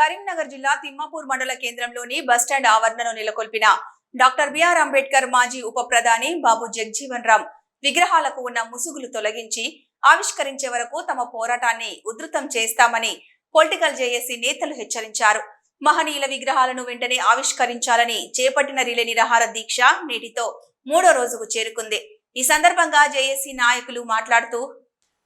కరీంనగర్ జిల్లా తిమ్మాపూర్ మండల కేంద్రంలోని బస్టాండ్ ఆవరణను నెలకొల్పిన డాక్టర్ బిఆర్ అంబేద్కర్ మాజీ ఉప ప్రధాని బాబు జగ్జీవన్ రామ్ విగ్రహాలకు ఉన్న ముసుగులు తొలగించి ఆవిష్కరించే వరకు తమ పోరాటాన్ని ఉధృతం చేస్తామని పొలిటికల్ జేఏసీ నేతలు హెచ్చరించారు. మహనీయుల విగ్రహాలను వెంటనే ఆవిష్కరించాలని చేపట్టిన రిలే నిరాహార దీక్ష నేటితో మూడో రోజుకు చేరుకుంది. ఈ సందర్భంగా జేఏసీ నాయకులు మాట్లాడుతూ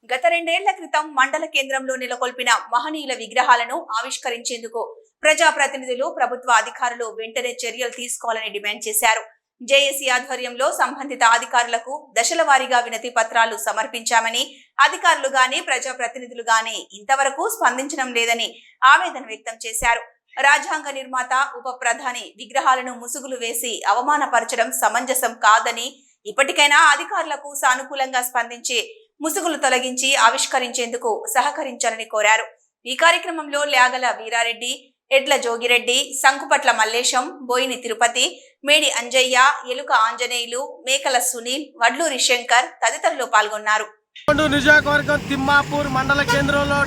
గత రెండేళ్ళ క్రితం మండల కేంద్రంలో నెలకొల్పిన మహనీయుల విగ్రహాలను ఆవిష్కరించేందుకు ప్రజాప్రతినిధులు ప్రభుత్వ అధికారులు వెంటనే చర్యలు తీసుకోవాలని డిమాండ్ చేశారు. జేఏసీ ఆధ్వర్యంలో సంబంధిత అధికారులకు దశల వారీగా వినతి పత్రాలు సమర్పించామని అధికారులు గాని ప్రజాప్రతినిధులు గాని ఇంతవరకు స్పందించడం లేదని ఆవేదన వ్యక్తం చేశారు. రాజ్యాంగ నిర్మాత ఉప ప్రధాని విగ్రహాలను ముసుగులు వేసి అవమానపరచడం సమంజసం కాదని ఇప్పటికైనా అధికారులకు సానుకూలంగా స్పందించి ముసుగులు తొలగించి ఆవిష్కరించేందుకు సహకరించాలని కోరారు. ఈ కార్యక్రమంలో ల్యాగల వీరారెడ్డి ఎడ్ల జోగిరెడ్డి సంకుపట్ల మల్లేశం బోయిని తిరుపతి మేడి అంజయ్య ఎలుక ఆంజనేయులు మేకల సునీల్ వడ్లూరి శంకర్ తదితరులు పాల్గొన్నారు. కొండు నియోజకవర్గం తిమ్మాపూర్ మండల కేంద్రంలో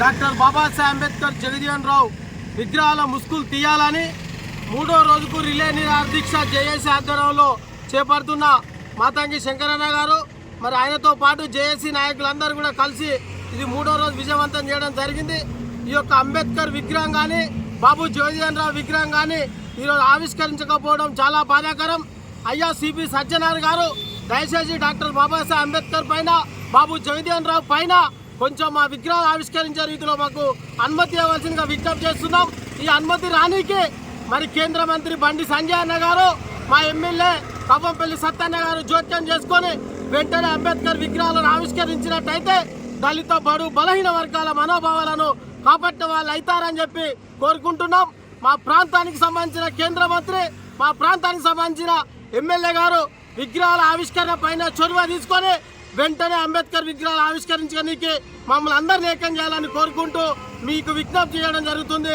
డాక్టర్ బాబాసాహెబ్ అంబేద్కర్ జగజీవన్ రావు విగ్రహాల ముసుగులు తీయాలని మూడో రోజుకు రిలే నిరాహార దీక్ష జేఏసీ ఆధ్వర్యంలో చేపడుతున్న మాతంగి శంకరన్న గారు మరి ఆయనతో పాటు జేఏసీ నాయకులందరూ కూడా కలిసి ఇది మూడో రోజు విజయవంతం చేయడం జరిగింది. ఈ యొక్క అంబేద్కర్ విగ్రహం కానీ బాబు జగజీవన్ రావు విగ్రహం కానీ ఈరోజు ఆవిష్కరించకపోవడం చాలా బాధాకరం. అయ్యా సిపి సత్యనారాయణ గారు దయచేసి డాక్టర్ బాబాసాహెబ్ అంబేద్కర్ పైన బాబు జగదీవన్ రావు పైన కొంచెం మా విగ్రహాలు ఆవిష్కరించే రీతిలో మాకు అనుమతి ఇవ్వాల్సిందిగా విజ్ఞప్తి చేస్తున్నాం. ఈ అనుమతి రానీకి మరి కేంద్ర మంత్రి బండి సంజయ్ అన్న గారు మా ఎమ్మెల్యే కవ్వంపల్లి సత్యన్న గారు జోక్యం చేసుకొని వెంటనే అంబేద్కర్ విగ్రహాలను ఆవిష్కరించినట్టయితే దళిత బడు బలహీన వర్గాల మనోభావాలను కాపాడిన వాళ్ళు అవుతారని చెప్పి కోరుకుంటున్నాం. మా ప్రాంతానికి సంబంధించిన కేంద్ర మంత్రి మా ప్రాంతానికి సంబంధించిన ఎమ్మెల్యే గారు విగ్రహాల ఆవిష్కరణ పైన చొరవ తీసుకొని వెంటనే అంబేద్కర్ విగ్రహాలు ఆవిష్కరించడానికి మమ్మల్ని అందరినీ ఏకం చేయాలని కోరుకుంటూ మీకు విజ్ఞప్తి చేయడం జరుగుతుంది.